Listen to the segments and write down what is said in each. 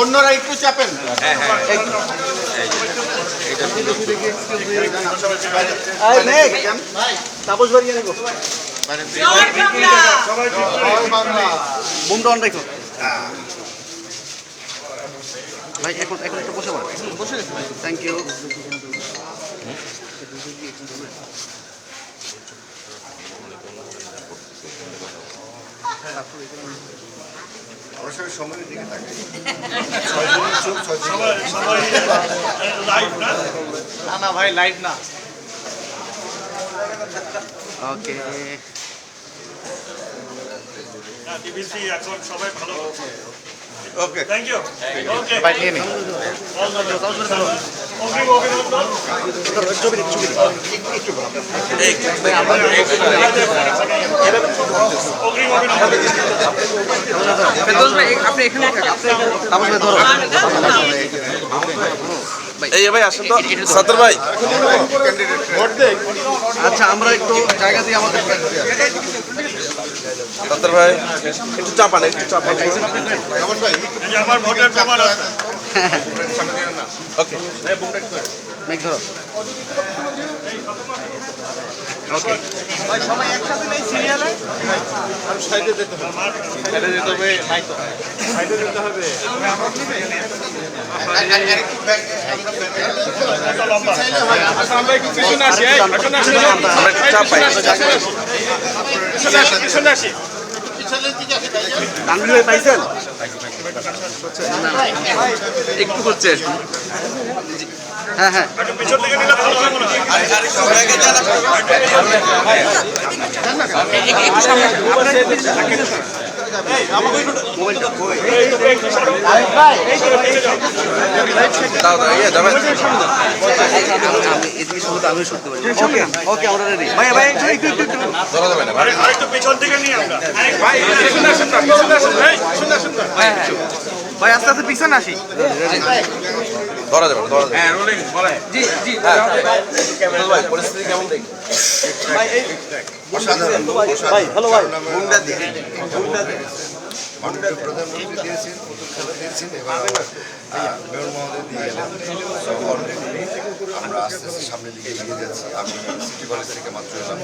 অন্যরা একটু চাপেন। তাপস বাংলা বোমটা অন রাখো ভাই এখন এখন একটু বসে পড়ো। বসে থ্যাংক ইউ সময়ের দিকে তাকাই না না ভাই লাইভ না ওকে টিভিসি এখন সবাই ভালো ওকে থ্যাংক ইউ ওকে নিয়ে নে এই ভাই আসেন তো। সাতর ভাই। আচ্ছা আমরা একটু জায়গা দিয়ে আমাদের সাতর ভাই একটু চাপান একটু চাপান। আমার ভোটের প্রমাণ আছে। ওকে মেঘ ধরো ওকে পাইছেন হ্যাঁ হ্যাঁ হয় মনে হয় দাও দাও ইয়ে যাবেন আমি শুনতে পারি ওকে ওকে আমরা রেডি ভাই ভাই একটু একটু একটু একটু ধরা যাবে না ভাই আর একটু পিছন দিকে নিয়ে আমরা ভাই আস্তে আস্তে পিছনে আসি ধরা যাবে ধরা যাবে হ্যাঁ জি জি হ্যাঁ ভাই পরিস্থিতি কেমন দেখি ভাই ভালো ভাই গুন্ডা দিয়ে গুন্ডা দিয়ে মাননীয় প্রধানমন্ত্রী দিয়েছেন পুতুল খেলা দিয়েছেন এবার মেয়র মহোদয় দিয়ে আমরা আস্তে আস্তে সামনের দিকে এগিয়ে যাচ্ছি। আমি সিটি কলেজ থেকে মাত্র এলাম।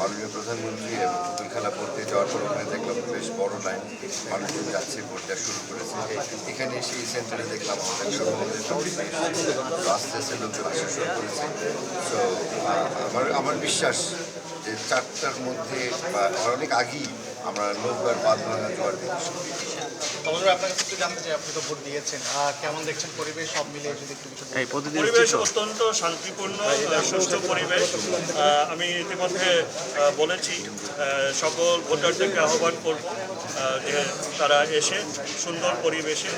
মাননীয় প্রধানমন্ত্রী পুতুল খেলা করতে যাওয়ার পর ওখানে দেখলাম বেশ বড় লাইন। মানুষজন যাচ্ছে দেওয়া শুরু করেছে। এখানে এসে এই সেন্টারে দেখলাম আমাদের মেয়র আস্তে আস্তে লোকজন আসা শুরু করেছে। সো আমার আমার বিশ্বাস যে চারটার মধ্যে অনেক আগেই আমরা নৌকার বাদ ভাঙা জোয়ার দেখি আপনার কাছে একটু জানতে চাই আপনি তো ভোট দিয়েছেন। কেমন দেখছেন পরিবেশ? সব মিলিয়ে যদি একটু কিছু বলেন। এই প্রতিদিন পরিবেশ অত্যন্ত শান্তিপূর্ণ সুষ্ঠু পরিবেশ। আমি ইতিমধ্যে বলেছি সকল ভোটারদেরকে আহ্বান করব যে তারা এসে সুন্দর পরিবেশে